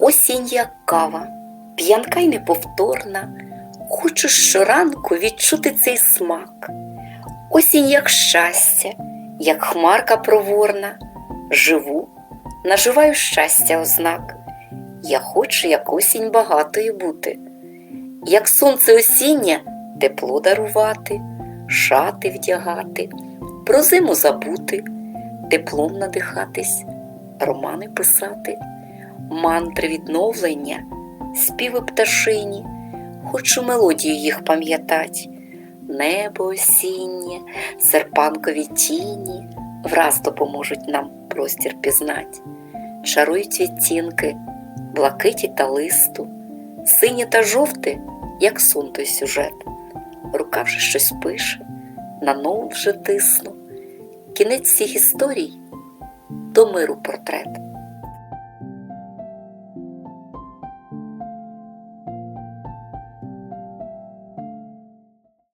Осінь як кава, п'янка й неповторна, хочу щоранку відчути цей смак. Осінь як щастя, як хмарка проворна, живу, наживаю щастя ознак. Я хочу, як осінь багатою бути, як сонце осіннє тепло дарувати, шати вдягати, про зиму забути, теплом надихатись, романи писати, мантри відновлення, співи пташині, хочу мелодію їх пам'ятать. Небо осіннє, серпанкові тіні враз допоможуть нам простір пізнать, чарують відтінки, блакиті та листу, синє та жовте, як сон той сюжет. Рука вже щось пише, на ноут вже тисну. Кінець всіх історій до миру портрет.